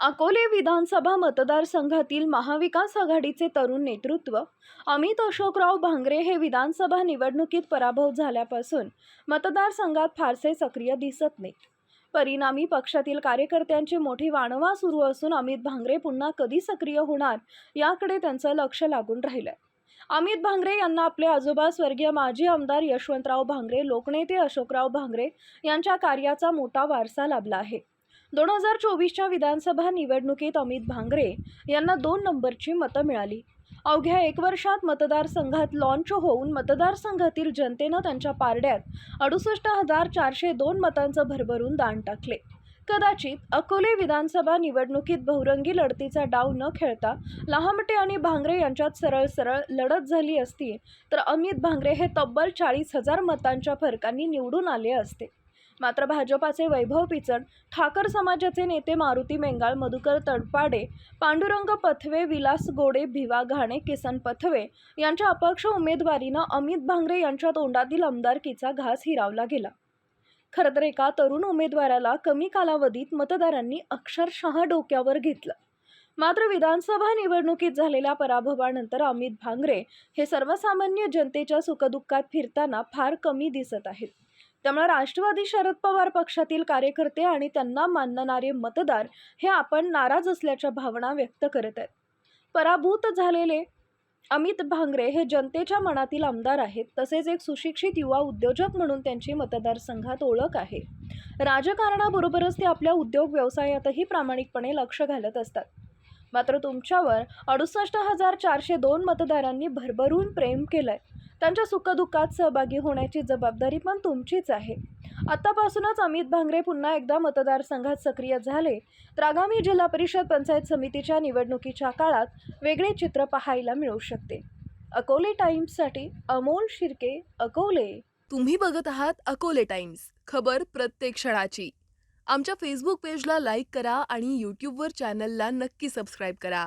अकोले विधानसभा मतदारसंघातील महाविकास आघाडीचे तरुण नेतृत्व अमित अशोकराव भांगरे हे विधानसभा निवडणुकीत पराभव झाल्यापासून मतदारसंघात फारसे सक्रिय दिसत नाहीत. परिणामी पक्षातील कार्यकर्त्यांची मोठी वाणवा सुरू असून अमित भांगरे पुन्हा कधी सक्रिय होणार याकडे त्यांचं लक्ष लागून राहिलंय. अमित भांगरे यांना आपले आजोबा स्वर्गीय माजी आमदार यशवंतराव भांगरे लोकनेते अशोकराव भांगरे यांच्या कार्याचा मोठा वारसा लाभला आहे. दोन हजार चोवीसच्या विधानसभा निवडणुकीत अमित भांगरे यांना दोन नंबरची मतं मिळाली. अवघ्या एक वर्षात मतदारसंघात लॉन्च होऊन मतदारसंघातील जनतेनं त्यांच्या पारड्यात अडुसष्ट हजार चारशे दोन मतांचं भरभरून दान टाकले. कदाचित अकोले विधानसभा निवडणुकीत बहुरंगी लढतीचा डाव न खेळता लहामटे आणि भांगरे यांच्यात सरळ सरळ लढत झाली असती तर अमित भांगरे हे तब्बल चाळीस हजार मतांच्या फरकांनी निवडून आले असते. मात्र भाजपाचे वैभव पिचड ठाकर समाजाचे नेते मारुती मेंगाळ मधुकर तडपाडे पांडुरंग पथवे विलास गोडे भिवा घाणे किसन पथवे यांच्या अपक्ष उमेदवारीनं अमित भांगरे यांच्या तोंडातील आमदारकीचा घास हिरावला गेला. खरं तर एका तरुण उमेदवाराला कमी कालावधीत मतदारांनी अक्षरशः डोक्यावर घेतलं. मात्र विधानसभा निवडणुकीत झालेल्या पराभवानंतर अमित भांगरे हे सर्वसामान्य जनतेच्या सुखदुःखात फिरताना फार कमी दिसत आहेत. त्यामुळे राष्ट्रवादी शरद पवार पक्षातील कार्यकर्ते आणि त्यांना मानणारे मतदार हे आपण नाराज असल्याच्या भावना व्यक्त करत आहेत. पराभूत झालेले अमित भांगरे हे जनतेच्या मनातील आमदार आहेत. तसेच एक सुशिक्षित युवा उद्योजक म्हणून त्यांची मतदारसंघात ओळख आहे. राजकारणाबरोबरच ते आपल्या उद्योग व्यवसायातही प्रामाणिकपणे लक्ष घालत असतात. मात्र तुमच्यावर अडुसष्ट हजार चारशे दोन मतदारांनी भरभरून प्रेम केलंय. त्यांच्या सुखदुःखात सहभागी होण्याची जबाबदारी पण तुमचीच आहे. आतापासूनच अमित भांगरे पुन्हा एकदा मतदारसंघात सक्रिय झाले. तर आगामी जिल्हा परिषद पंचायत समितीच्या निवडणुकीच्या काळात वेगळे चित्र पाहायला मिळू शकते. अकोले टाइम्ससाठी अमोल शिर्के अकोले. तुम्ही बघत आहात अकोले टाइम्स. खबर प्रत्येक क्षणाची. आमच्या फेसबुक पेजला लाईक करा आणि यूट्यूबवर चॅनलला नक्की सबस्क्राईब करा.